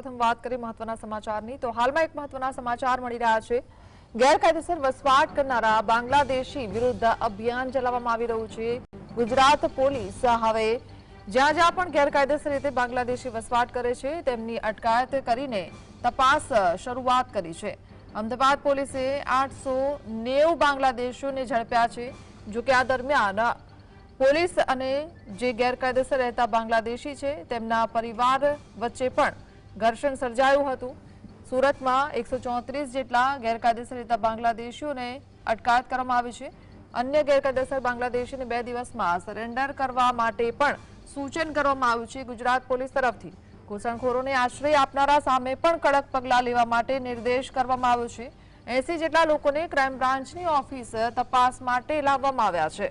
સૌપ્રથમ વાત કરીએ મહત્વના સમાચારની, તો હાલમાં એક મહત્વના સમાચાર મળી રહ્યા છે. ગેરકાયદેસર વસવાટ કરનારા બાંગ્લાદેશી વિરુદ્ધ અભિયાન ચલાવવામાં આવી રહ્યું છે. ગુજરાત પોલીસ હવે જ્યાં જ્યાં પણ ગેરકાયદેસર રીતે બાંગ્લાદેશી વસવાટ કરે છે, તેમની અટકાયત કરીને તપાસ શરૂઆત કરી છે. અમદાવાદ પોલીસે આઠસો નેવું બાંગ્લાદેશીઓને ઝડપ્યા છે જોકે આ દરમિયાન પોલીસ અને જે ગેરકાયદેસર રહેતા બાંગ્લાદેશી છે, તેમના પરિવાર વચ્ચે પણ ઘર્ષણ સર્જાયું હતું. સુરતમાં એકસો ચોત્રીસ જેટલા ગેરકાયદેસર રહેતા બાંગ્લાદેશીઓને અટકાયત કરવામાં આવી છે. અન્ય ગેરકાયદેસર બાંગ્લાદેશીને બે દિવસમાં સરેન્ડર કરવા માટે પણ સૂચન કરવામાં આવ્યું છે ગુજરાત પોલીસ તરફથી. ઘૂસણખોરોને આશ્રય આપનારા સામે પણ કડક પગલાં લેવા માટે નિર્દેશ કરવામાં આવ્યો છે. એસી જેટલા લોકોને ક્રાઇમ બ્રાન્ચની ઓફિસ તપાસ માટે લાવવામાં આવ્યા છે.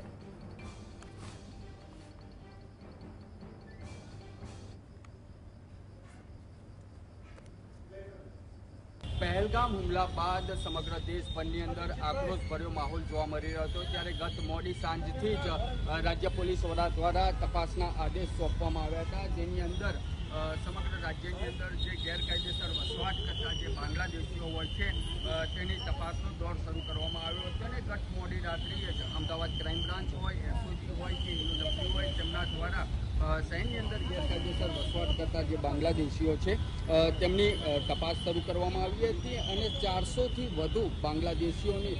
પહેલગામ હુમલા બાદ સમગ્ર દેશભરની અંદર આક્રોશભર્યો માહોલ જોવા મળી રહ્યો હતો. ત્યારે ગત મોડી સાંજથી જ રાજ્ય પોલીસ વડા દ્વારા તપાસના આદેશ સોંપવામાં આવ્યા હતા. જેની અંદર સમગ્ર રાજ્યની અંદર જે ગેરકાયદેસર વસવાટ કરતા જે બાંગ્લાદેશીઓ હોય છે તેની તપાસનો દોર શરૂ કરવામાં આવ્યો હતો અને ગત મોડી રાત્રિએ જ અમદાવાદ ક્રાઇમ બ્રાન્ચ હોય, એસઓજી હોય કે યુનિવર્સિટી હોય, તેમના દ્વારા શહેરની અંદર ગેરકાયદેસર વસવાટ કરતા જે બાંગ્લાદેશીઓ છે તેમની તપાસ શરૂ કરવામાં આવી હતી અને ચારસોથી વધુ બાંગ્લાદેશીઓની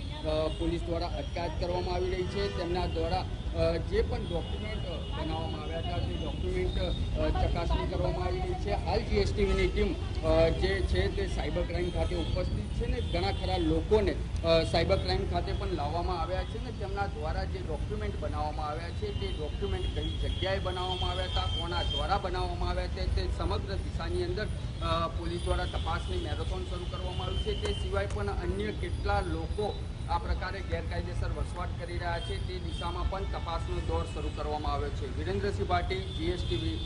પોલીસ દ્વારા અટકાયત કરવામાં આવી રહી છે. તેમના દ્વારા જે પણ ડોક્યુમેન્ટ બનાવવામાં આવ્યા હતા, તે ડોક્યુમેન્ટ ચકાસણી કરવામાં આવી રહી છે. હાલ જીએસટીવીની ટીમ જે છે તે સાયબર ક્રાઇમ ખાતે ઉપસ્થિત છે ને ઘણા ખરા લોકોને સાયબર ક્રાઇમ ખાતે પણ લાવવામાં આવ્યા છે ને તેમના દ્વારા જે ડોક્યુમેન્ટ બનાવવામાં આવ્યા છે તે ડોક્યુમેન્ટ કઈ જગ્યાએ બનાવવામાં આવ્યા હતા, કોના દ્વારા બનાવવામાં આવ્યા છે તે સમગ્ર દિશાની અંદર પોલીસ દ્વારા તપાસની મેરેથોન શરૂ કરવામાં આવી છે. તે સિવાય પણ અન્ય કેટલા લોકો આ પ્રકારે ગેરકાયદેસર વસવાટ કરી રહ્યા છે તે દિશામાં પણ તપાસનો દોર શરૂ કરવામાં આવ્યો છે. વિરેન્દ્રસિંહ પાટીલ જીએસટીવી